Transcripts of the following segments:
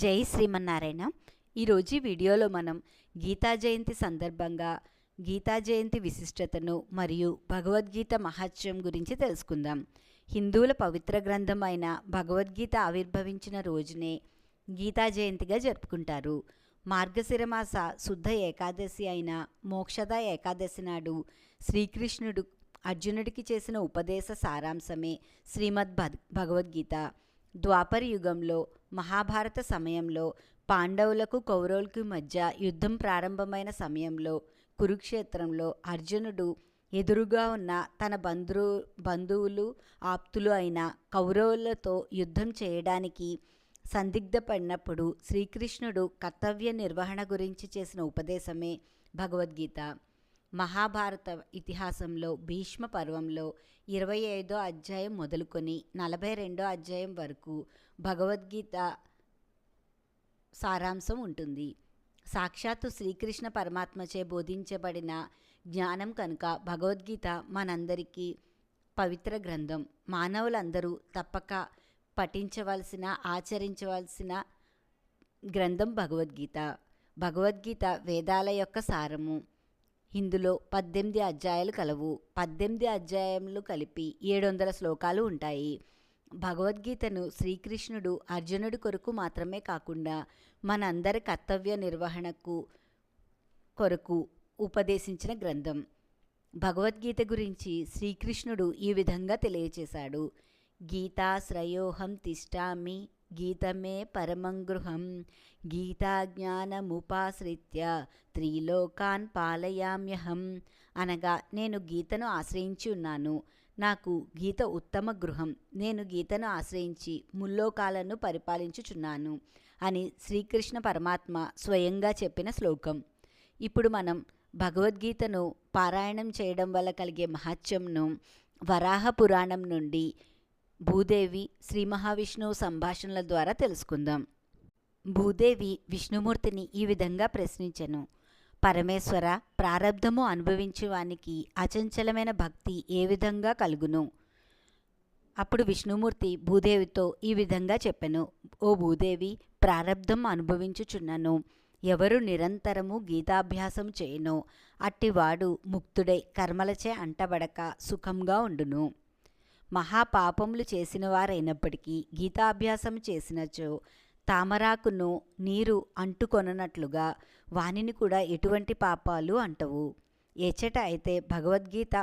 జై శ్రీమన్నారాయణ. ఈరోజు వీడియోలో మనం గీతా జయంతి సందర్భంగా గీతా జయంతి విశిష్టతను మరియు భగవద్గీత మహత్యం గురించి తెలుసుకుందాం. హిందువుల పవిత్ర గ్రంథం అయిన భగవద్గీత ఆవిర్భవించిన రోజునే గీతా జయంతిగా జరుపుకుంటారు. మార్గశిరమాస శుద్ధ ఏకాదశి అయిన మోక్షద ఏకాదశి నాడు శ్రీకృష్ణుడు అర్జునుడికి చేసిన ఉపదేశ సారాంశమే శ్రీమద్ భగవద్గీత. ద్వాపర యుగంలో మహాభారత సమయంలో పాండవులకు కౌరవులకు మధ్య యుద్ధం ప్రారంభమైన సమయంలో కురుక్షేత్రంలో అర్జునుడు ఎదురుగా ఉన్న తన బంధు బంధువులు ఆప్తులు అయిన కౌరవులతో యుద్ధం చేయడానికి సందిగ్ధపడినప్పుడు శ్రీకృష్ణుడు కర్తవ్య నిర్వహణ గురించి చేసిన ఉపదేశమే భగవద్గీత. మహాభారత ఇతిహాసంలో భీష్మ పర్వంలో ఇరవై ఐదో అధ్యాయం మొదలుకొని నలభై రెండో అధ్యాయం వరకు భగవద్గీత సారాంశం ఉంటుంది. సాక్షాత్తు శ్రీకృష్ణ పరమాత్మచే బోధించబడిన జ్ఞానం కనుక భగవద్గీత మనందరికీ పవిత్ర గ్రంథం. మానవులందరూ తప్పక పఠించవలసిన ఆచరించవలసిన గ్రంథం భగవద్గీత. భగవద్గీత వేదాల యొక్క సారము. ఇందులో పద్దెనిమిది అధ్యాయాలు కలవు. పద్దెనిమిది అధ్యాయములు కలిపి ఏడు వందల శ్లోకాలు ఉంటాయి. భగవద్గీతను శ్రీకృష్ణుడు అర్జునుడి కొరకు మాత్రమే కాకుండా మనందరి కర్తవ్య నిర్వహణకు కొరకు ఉపదేశించిన గ్రంథం. భగవద్గీత గురించి శ్రీకృష్ణుడు ఈ విధంగా తెలియచేశాడు. గీతా శ్రయోహం తిష్టామి గీతమే పరమం గృహం. గీతాజ్ఞానముపాశ్రిత్య త్రిలోకాన్ పాలయామ్యహం. అనగా నేను గీతను ఆశ్రయించి ఉన్నాను. నాకు గీత ఉత్తమ గృహం. నేను గీతను ఆశ్రయించి ముల్లోకాలను పరిపాలించుచున్నాను అని శ్రీకృష్ణ పరమాత్మ స్వయంగా చెప్పిన శ్లోకం. ఇప్పుడు మనం భగవద్గీతను పారాయణం చేయడం వల్ల కలిగే మహత్యంను వరాహ పురాణం నుండి భూదేవి శ్రీ మహావిష్ణువు సంభాషణల ద్వారా తెలుసుకుందాం. భూదేవి విష్ణుమూర్తిని ఈ విధంగా ప్రశ్నించెను. పరమేశ్వర ప్రారబ్ధము అనుభవించేవానికి అచంచలమైన భక్తి ఏ విధంగా కలుగును? అప్పుడు విష్ణుమూర్తి భూదేవితో ఈ విధంగా చెప్పెను. ఓ భూదేవి ప్రారబ్ధం అనుభవించుచున్నాను. ఎవరు నిరంతరము గీతాభ్యాసం చేయను అట్టివాడు ముక్తుడై కర్మలచే అంటబడక సుఖంగా ఉండును. మహాపాపములు చేసిన వారైనప్పటికీ గీతాభ్యాసం చేసినచో తామరాకును నీరు అంటుకొననట్లుగా వానిని కూడా ఎటువంటి పాపాలు అంటవు. ఎచ్చట అయితే భగవద్గీత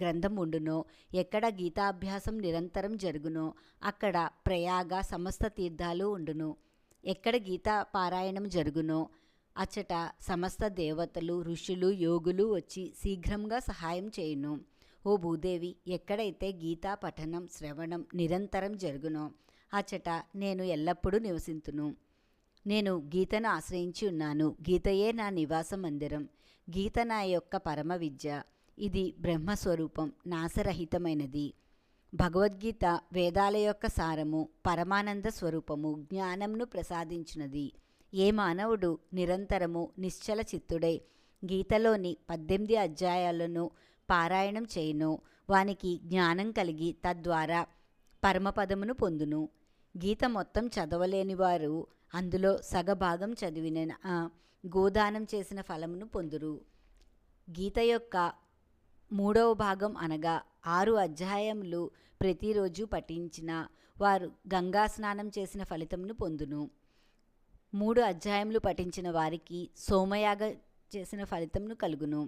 గ్రంథం ఉండునో ఎక్కడ గీతాభ్యాసం నిరంతరం జరుగునో అక్కడ ప్రయాగ సమస్త తీర్థాలు ఉండును. ఎక్కడ గీతా పారాయణం జరుగునో అచ్చట సమస్త దేవతలు ఋషులు యోగులు వచ్చి శీఘ్రంగా సహాయం చేయును. ఓ భూదేవి ఎక్కడైతే గీతా పఠనం శ్రవణం నిరంతరం జరుగునో అచ్చట నేను ఎల్లప్పుడూ నివసింతును. నేను గీతను ఆశ్రయించి ఉన్నాను. గీతయే నా నివాస మందిరం. గీత నా యొక్క పరమ విద్య. ఇది బ్రహ్మస్వరూపం నాశరహితమైనది. భగవద్గీత వేదాల యొక్క సారము పరమానంద స్వరూపము జ్ఞానంను ప్రసాదించినది. ఏ మానవుడు నిరంతరము నిశ్చల చిత్తుడై గీతలోని పద్దెనిమిది అధ్యాయాలను పారాయణం చేయును. వానికి జ్ఞానం కలిగి తద్వారా పరమపదమును పొందును. గీత మొత్తం చదవలేని వారు అందులో సగభాగం చదివిన గోదానం చేసిన ఫలమును పొందురు. గీత యొక్క మూడవ భాగం అనగా ఆరు అధ్యాయములు ప్రతిరోజు పఠించిన వారు గంగా స్నానం చేసిన ఫలితమును పొందును. మూడు అధ్యాయములు పఠించిన వారికి సోమయాగ చేసిన ఫలితంను కలుగును.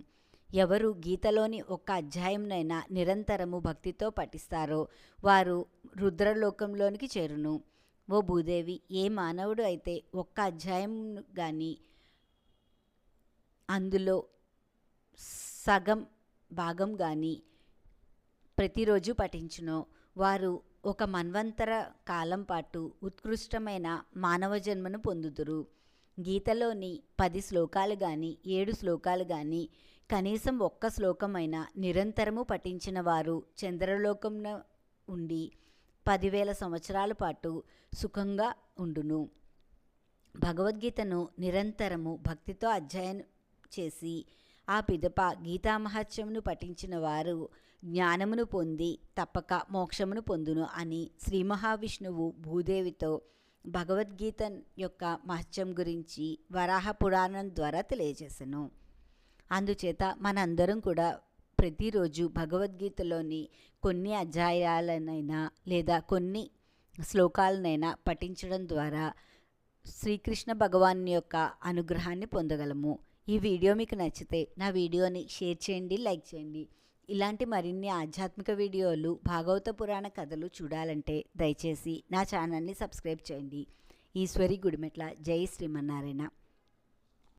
ఎవరు గీతలోని ఒక్క అధ్యాయంనైనా నిరంతరము భక్తితో పఠిస్తారో వారు రుద్రలోకంలోనికి చేరును. ఓ భూదేవి ఏ మానవుడు అయితే ఒక్క అధ్యాయం కానీ అందులో సగం భాగం కానీ ప్రతిరోజు పఠించునో వారు ఒక మన్వంతర కాలం పాటు ఉత్కృష్టమైన మానవ జన్మను పొందుతురు గీతలోని పది శ్లోకాలు కానీ ఏడు శ్లోకాలు కానీ కనీసం ఒక్క శ్లోకమైనా నిరంతరము పఠించిన వారు చంద్రలోకంలో ఉండి పదివేల సంవత్సరాల పాటు సుఖంగా ఉండును. భగవద్గీతను నిరంతరము భక్తితో అధ్యయనం చేసి ఆ పిదప గీతామహత్యమును పఠించిన వారు జ్ఞానమును పొంది తప్పక మోక్షమును పొందును అని శ్రీ మహావిష్ణువు భూదేవితో భగవద్గీత యొక్క మహత్యం గురించి వరాహ పురాణం ద్వారా తెలియజేశాను అందుచేత మనందరం కూడా ప్రతిరోజు భగవద్గీతలోని కొన్ని అధ్యాయాలనైనా లేదా కొన్ని శ్లోకాలనైనా పఠించడం ద్వారా శ్రీకృష్ణ భగవాన్ యొక్క అనుగ్రహాన్ని పొందగలము. ఈ వీడియో మీకు నచ్చితే నా వీడియోని షేర్ చేయండి లైక్ చేయండి. ఇలాంటి మరిన్ని ఆధ్యాత్మిక వీడియోలు భాగవత పురాణ కథలు చూడాలంటే దయచేసి నా ఛానల్ని సబ్స్క్రైబ్ చేయండి. ఈశ్వరి గుడిమెట్ల. జై శ్రీమన్నారాయణ.